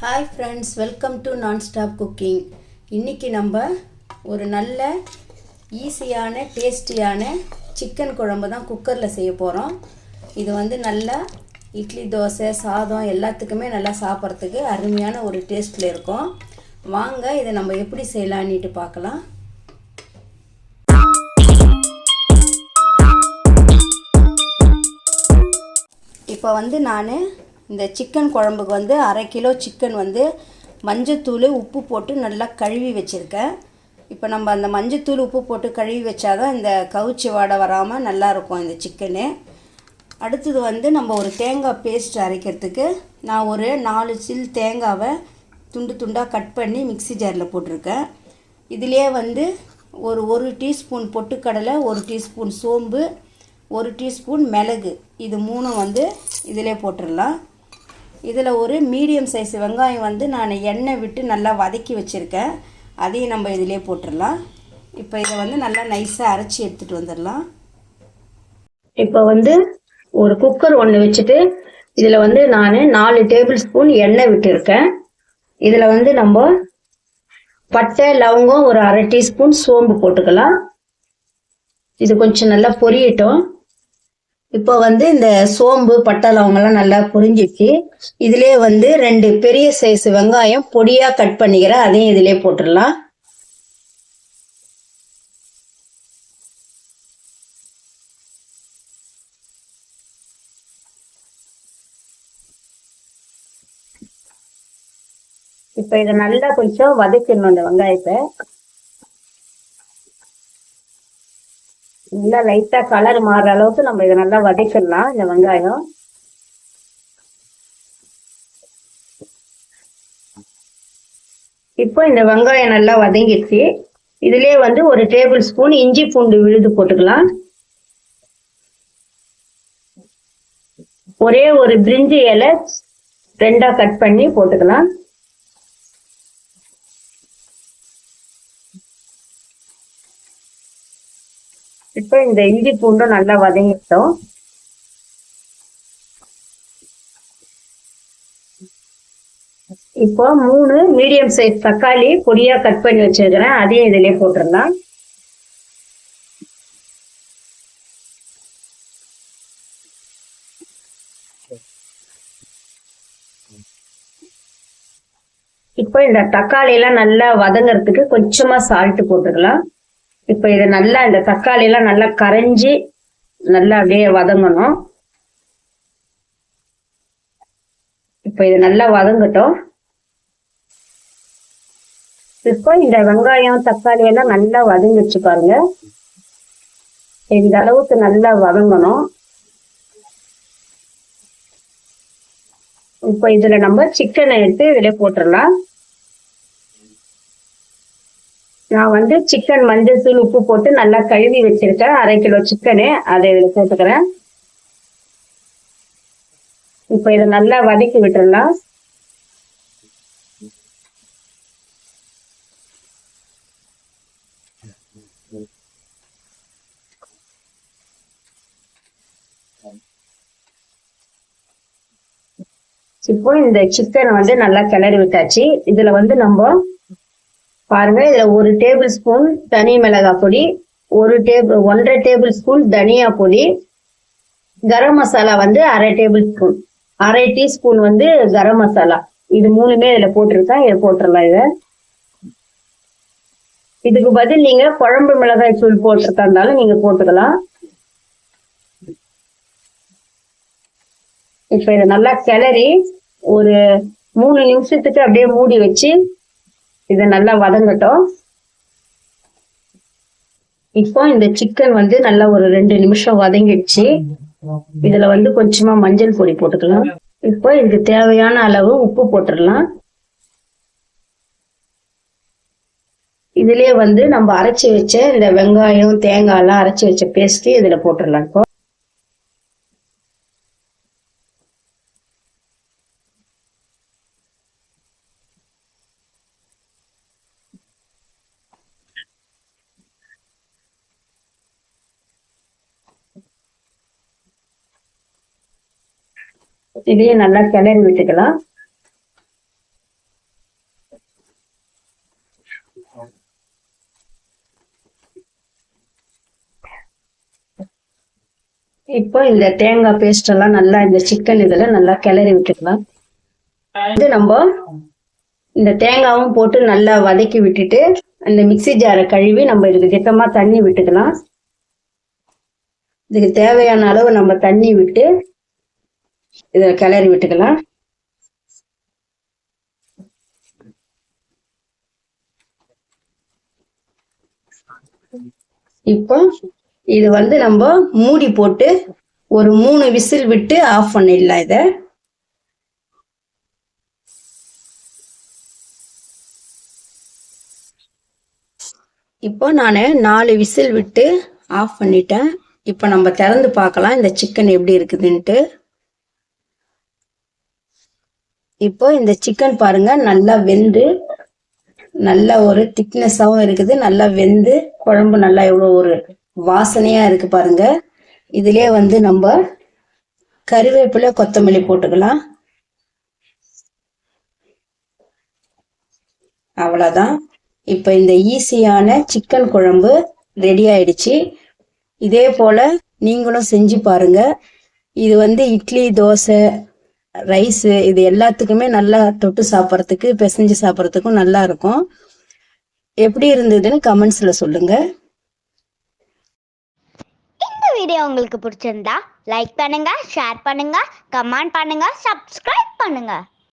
Hi friends welcome to nonstop cooking இன்றைக்கி நம்ம ஒரு நல்ல ஈஸியான டேஸ்டியான சிக்கன் குழம்பு தான் குக்கரில் செய்ய போகிறோம் இது வந்து நல்லா இட்லி தோசை சாதம் எல்லாத்துக்குமே நல்லா சாப்பிட்றதுக்கு அருமையான ஒரு டேஸ்ட்டில் இருக்கும். வாங்க இதை நம்ம எப்படி செய்யலான்னுட்டு பார்க்கலாம். இப்போ வந்து நான் இந்த சிக்கன் குழம்புக்கு வந்து அரை கிலோ சிக்கன் வந்து மஞ்சத்தூள் உப்பு போட்டு நல்லா கழுவி வச்சுருக்கேன். இப்போ நம்ம அந்த மஞ்சத்தூள் உப்பு போட்டு கழுவி வச்சாதான் இந்த கவுச்சி வாடை வராமல் நல்லாயிருக்கும் இந்த சிக்கனு அடுத்தது வந்து நம்ம ஒரு தேங்காய் பேஸ்ட் அரைக்கிறதுக்கு நான் ஒரு நாலு சில் தேங்காவை துண்டு துண்டாக கட் பண்ணி மிக்ஸி ஜாரில் போட்டிருக்கேன். இதுலேயே வந்து ஒரு ஒரு டீஸ்பூன் பொட்டுக்கடலை ஒரு டீஸ்பூன் சோம்பு ஒரு டீஸ்பூன் மிளகு. இது மூணும் வந்து இதிலே போட்டுடலாம். இதில் ஒரு மீடியம் சைஸ் வெங்காயம் வந்து நான் எண்ணெய் விட்டு நல்லா வதக்கி வச்சுருக்கேன். அதையும் நம்ம இதிலே போட்டுடலாம் இப்போ இதை வந்து நல்லா நைஸாக அரைச்சி எடுத்துகிட்டு வந்துடலாம். இப்போ வந்து ஒரு குக்கர் ஒன்று வச்சுட்டு இதில் வந்து நான் நாலு டேபிள் ஸ்பூன் எண்ணெய் விட்டுருக்கேன். இதில் வந்து நம்ம பட்டை லவங்கம் ஒரு அரை டீஸ்பூன் சோம்பு போட்டுக்கலாம். இது கொஞ்சம் நல்லா பொரியட்டும். இப்போ வந்து இந்த சோம்பு பட்டை லவங்கெல்லாம் நல்லா புரிஞ்சிச்சு. இதிலே வந்து ரெண்டு பெரிய சைஸ் வெங்காயம் பொடியாக கட் பண்ணிக்கிறேன் அதையும் இதிலே போட்டுடலாம். இப்போ இதை நல்லா கொஞ்சம் வதக்கிடணும் இந்த வெங்காயத்தை. நல்லா லைட்டா கலர் மாறுற அளவுக்கு நம்ம இதை நல்லா வதக்கிடலாம் இந்த வெங்காயம். இப்போ இந்த வெங்காயம் நல்லா வதங்கிடுச்சு. இதுலயே வந்து ஒரு டேபிள் ஸ்பூன் இஞ்சி பூண்டு விழுது போட்டுக்கலாம். ஒரே ஒரு பிரிஞ்சி இலை ரெண்டா கட் பண்ணி போட்டுக்கலாம். இப்போ இந்த இஞ்சி பூண்டும் நல்லா வதங்கிட்டோம். இப்போ மூணு மீடியம் சைஸ் தக்காளி பொடியா கட் பண்ணி வச்சிருக்கிறேன். அதையும் இதுலயே போட்டுடலாம். இப்போ இந்த தக்காளி எல்லாம் நல்லா வதங்குறதுக்கு கொஞ்சமா சால்ட் போட்டுக்கலாம். இப்போ இதை நல்லா இந்த தக்காளி எல்லாம் நல்லா கரைஞ்சி நல்லா அப்படியே வதங்கணும். இப்போ இது நல்லா வதங்கட்டும். இப்போ இந்த வெங்காயம் தக்காளி எல்லாம் நல்லா வதங்கிச்சு பாருங்க. இந்த அளவுக்கு நல்லா வதங்கணும். இப்போ இதுல நம்ம சிக்கனை எடுத்து இதுல போட்டுடலாம் நான் வந்து சிக்கன் மஞ்சள் தூள் உப்பு போட்டு நல்லா கழுவி வச்சிருக்கேன். அரை கிலோ சிக்கனு அதை இதில் போட்டுக்கிறேன் இப்போ இதை நல்லா வதக்கி விட்டுடலாம் இப்போ இந்த சிக்கனை வந்து நல்லா கிளறி விட்டாச்சு. இதுல வந்து நம்ம பாருங்க இதுல ஒரு டேபிள் ஸ்பூன் தனி மிளகாய் பொடி ஒரு டேபிள் ஒன்றரை டேபிள் ஸ்பூன் தனியா பொடி கரம் மசாலா வந்து அரை டேபிள் ஸ்பூன் அரை டீஸ்பூன் வந்து கரம் மசாலா. இது மூணுமே இதுல போட்டிருக்கேன் இதை போட்டுடலாம் இத. இதுக்கு பதில் நீங்க குழம்பு மிளகாய் தூள் போட்டிருக்கா இருந்தாலும் நீங்க போட்டுக்கலாம். இப்ப இதை நல்லா கிளறி ஒரு மூணு நிமிஷத்துக்கு அப்படியே மூடி வச்சு இது நல்லா வதங்கட்டும். இப்போ இந்த சிக்கன் வந்து நல்லா ஒரு ரெண்டு நிமிஷம் வதங்கிடுச்சு. இதுல வந்து கொஞ்சமா மஞ்சள் பொடி போட்டுக்கலாம். இப்போ இதுக்கு தேவையான அளவு உப்பு போட்டுடலாம். இதுலயே வந்து நம்ம அரைச்சி வச்ச இந்த வெங்காயம் தேங்காய் எல்லாம் அரைச்சி வச்ச பேஸ்ட் இதுல போட்டுடலாம். இப்போ இதையே நல்லா கிளறி விட்டுக்கலாம். இப்போ இந்த தேங்காய் பேஸ்ட் எல்லாம் நல்லா இந்த சிக்கன் இதுல நல்லா கிளறி விட்டுக்கலாம். வந்து நம்ம இந்த தேங்காவும் போட்டு நல்லா வதக்கி விட்டுட்டு அந்த மிக்சி ஜாரை கழுவி நம்ம இதுக்கு திட்டமா தண்ணி விட்டுக்கலாம். இதுக்கு தேவையான அளவு நம்ம தண்ணி விட்டு இதை கிளறி விட்டுக்கலாம். இப்போ இது வந்து நம்ம மூடி போட்டு ஒரு மூணு விசில் விட்டு ஆஃப் பண்ணிடலாம் இதை. இப்போ நான் நாலு விசில் விட்டு ஆஃப் பண்ணிட்டேன். இப்போ நம்ம திறந்து பார்க்கலாம் இந்த சிக்கன் எப்படி இருக்குதுன்ட்டு. இப்போ இந்த சிக்கன் பாருங்க நல்லா வெந்து நல்ல ஒரு திக்னஸாகவும் இருக்குது. நல்லா வெந்து குழம்பு நல்லா எவ்வளோ ஒரு வாசனையா இருக்கு பாருங்க. இதுலயே வந்து நம்ம கறிவேப்பிலை கொத்தமல்லி போட்டுக்கலாம். அவ்வளோதான் இப்போ இந்த ஈஸியான சிக்கன் குழம்பு ரெடி ஆயிடுச்சு. இதே போல் நீங்களும் செஞ்சு பாருங்க. இது வந்து இட்லி தோசை ரைஸு இது எல்லாத்துக்குமே நல்லா தொட்டு சாப்பிட்றதுக்கு பிசைஞ்சு சாப்பிட்றதுக்கும் நல்லா இருக்கும். எப்படி இருந்ததுன்னு கமெண்ட்ஸில் சொல்லுங்கள் இந்த வீடியோ உங்களுக்கு பிடிச்சிருந்தா லைக் பண்ணுங்க ஷேர் பண்ணுங்க கமெண்ட் பண்ணுங்க சப்ஸ்கிரைப் பண்ணுங்க.